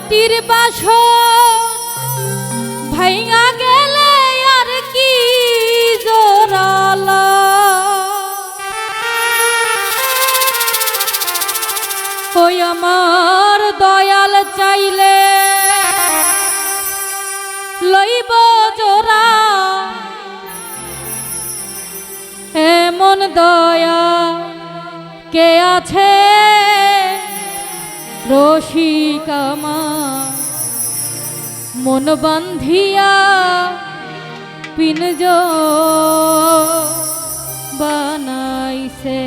মাটির বাস ভাইঙা গেলে আর কি জোরালা। ওই আমার দয়াল চাইলে লইব জোরা এমন দয়া কে আছে? রসিকামা মন বান্ধিয়া পিনজ বানাইছে।